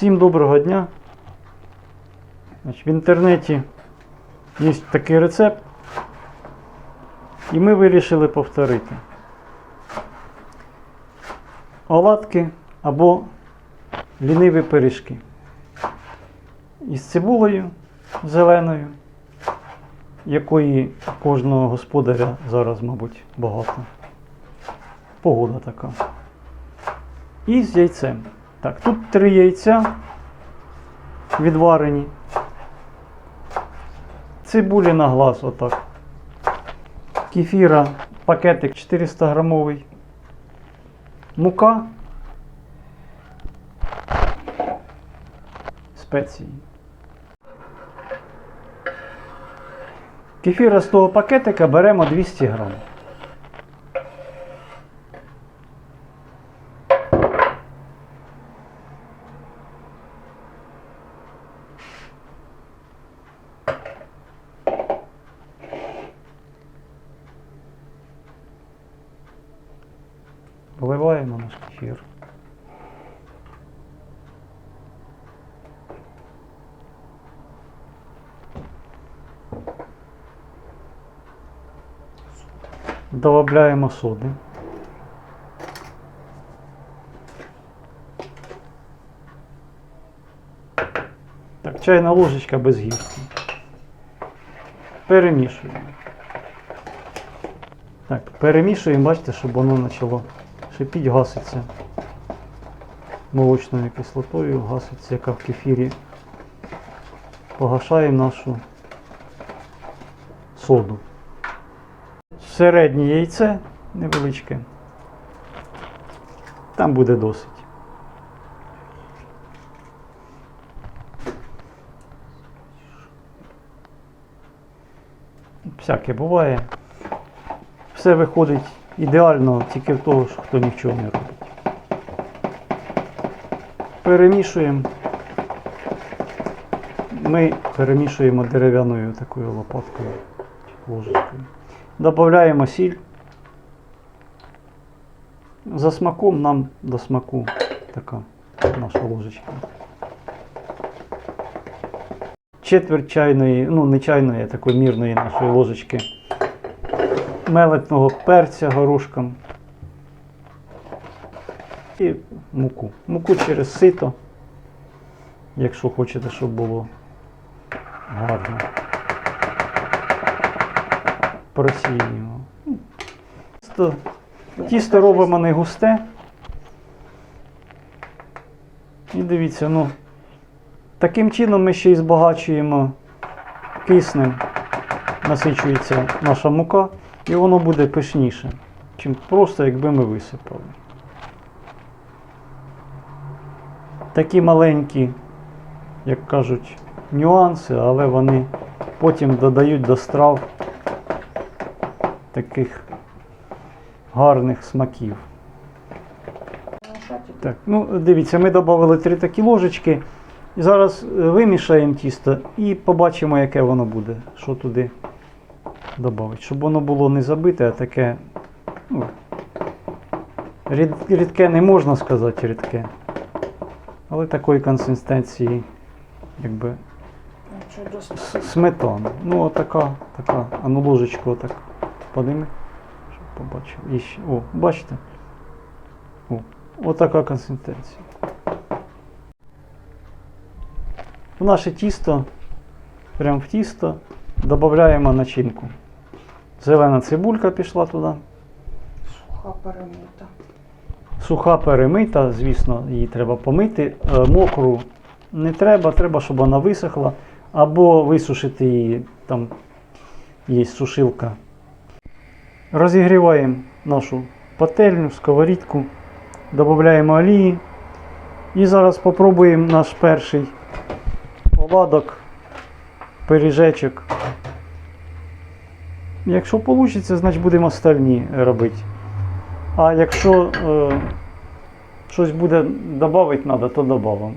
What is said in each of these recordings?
Всім доброго дня. В інтернеті є такий рецепт, і ми вирішили повторити. Оладки або ліниві пиріжки. Із цибулею зеленою, якої кожного господаря зараз, мабуть, багато. Погода така. І з яйцем. Так, тут три яйця відварені. Цибулі на глаз отак. Кефіра, пакетик 400 грамовий. Мука. Спеції. Кефіра з того пакетика беремо 200 грам. Добавляємо соди. Так, чайна ложечка без гірки. Перемішуємо. Так, перемішуємо, бачите, щоб воно почало шипіть, гаситься молочною кислотою, гаситься, яка в кефірі. Погашаємо нашу соду. Середнє яйце невеличке. Там буде досить. Всяке буває. Все виходить ідеально тільки в того, що хто нічого не робить. Перемішуємо. Ми перемішуємо дерев'яною такою лопаткою ложечкою. Додаємо сіль. За смаком нам до смаку така наша ложечка. Четверть чайної, ну не чайної, а такої мірної нашої ложечки мелетного перця горошком і муку. Муку через сито, якщо хочете, щоб було гарно. Просіємо. Тісто, тісто робимо не густе. І дивіться, ну, таким чином ми ще й збагачуємо киснем, насичується наша мука, і воно буде пишніше, чим просто якби ми висипали. Такі маленькі, як кажуть, нюанси, але вони потім додають до страв таких гарних смаків. Так, ну дивіться, ми додали три такі ложечки. І зараз е, вимішаємо тісто і побачимо, яке воно буде, що туди додати. Щоб воно було не забите, а таке. Ну, рід, рідке не можна сказати рідке. Але такої консистенції, якби сметана. Ну, отака, така, а ну ложечку отак подими, щоб побачив. І ще, о, бачите? О, отака консистенція. В наше тісто, прямо в тісто, додаємо начинку. Зелена цибулька пішла туди. Суха перемита. Суха перемита, звісно, її треба помити. Е, Мокру не треба, треба, щоб вона висохла. Або висушити її, там є сушилка. Розігріваємо нашу пательню, сковорідку, додаємо олії. І зараз спробуємо наш перший оладок, пиріжечок. Якщо вийде, значить будемо остальні робити. А якщо е, щось буде додати треба, то додамо.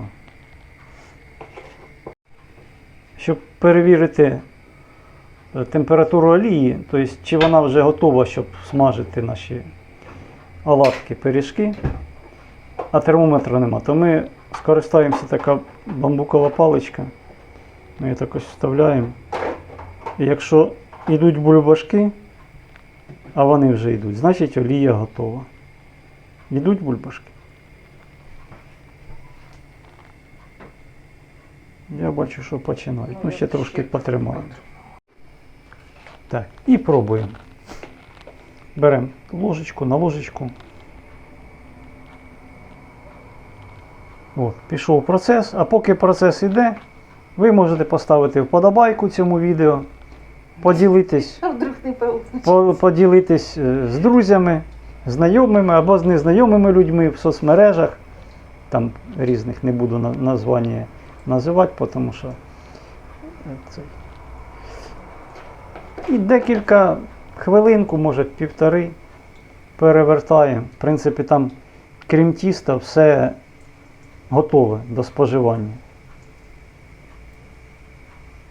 Щоб перевірити температуру олії, тобто чи вона вже готова, щоб смажити наші оладки, пиріжки, а термометра нема, то ми скористаємося така бамбукова паличка. Ми її так ось вставляємо. І якщо йдуть бульбашки, а вони вже йдуть, значить олія готова. Йдуть бульбашки. Я бачу, що починають. Ну, ще трошки потримаємо. Так, і пробуємо. Беремо ложечку на ложечку. От, пішов процес, а поки процес іде, ви можете поставити вподобайку цьому відео, поділитись, по- поділитись е, з друзями, знайомими або з незнайомими людьми в соцмережах. Там різних не буду на- названня називати, тому що е, це. І декілька хвилинку, може півтори, перевертаємо. В принципі, там, крім тіста, все готове до споживання.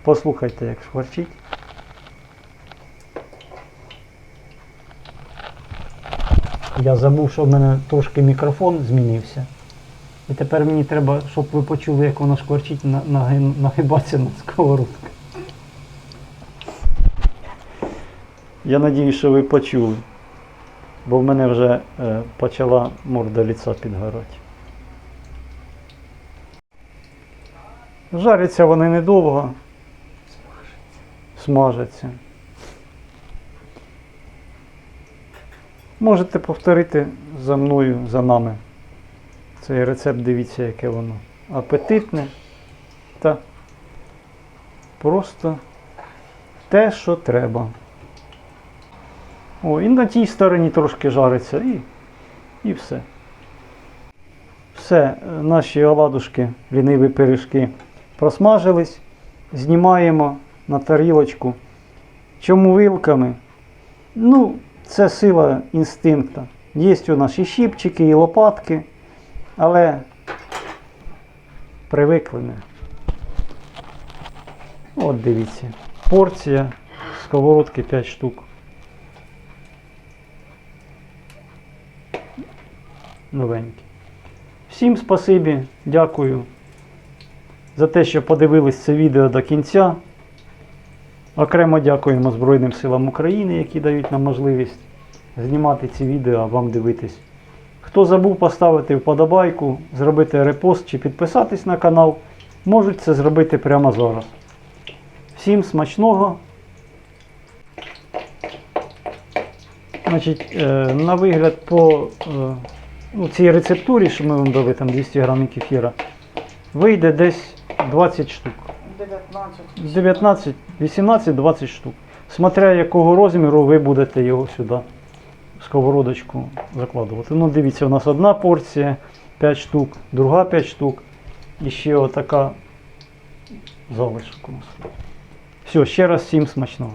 Послухайте, як шкварчить. Я забув, що в мене трошки мікрофон змінився. І тепер мені треба, щоб ви почули, як воно шкварчить, на- наги- нагибатися на сковородку. Я надію, що ви почули. Бо в мене вже е, почала морда ліца підгорати. Жаряться вони недовго. Смажаться. Можете повторити за мною, за нами. Цей рецепт, дивіться, яке воно апетитне та просто те, що треба. О, і на тій стороні трошки жариться, і, і все. Все, е, наші оладушки, ліниві пиріжки просмажились. Знімаємо на тарілочку. Чому вилками? Ну, це сила інстинкту. Є у нас і щіпчики, і лопатки, але привикли ми. От дивіться. Порція сковородки 5 штук. Новенькі. Всім спасибі, дякую за те, що подивились це відео до кінця. Окремо дякуємо Збройним силам України, які дають нам можливість знімати ці відео, а вам дивитись. Хто забув поставити вподобайку, зробити репост чи підписатись на канал, можуть це зробити прямо зараз. Всім смачного. Значить, е, на вигляд по е, ну, цій рецептурі, що ми вам дали, там 200 грамів кефіра, вийде десь 20 штук. 19. 19, 18, 20 штук. Смотря якого розміру ви будете його сюди в сковородочку закладувати. Ну, дивіться, у нас одна порція 5 штук, друга 5 штук. І ще отака залишок у нас. Все, ще раз всім смачного.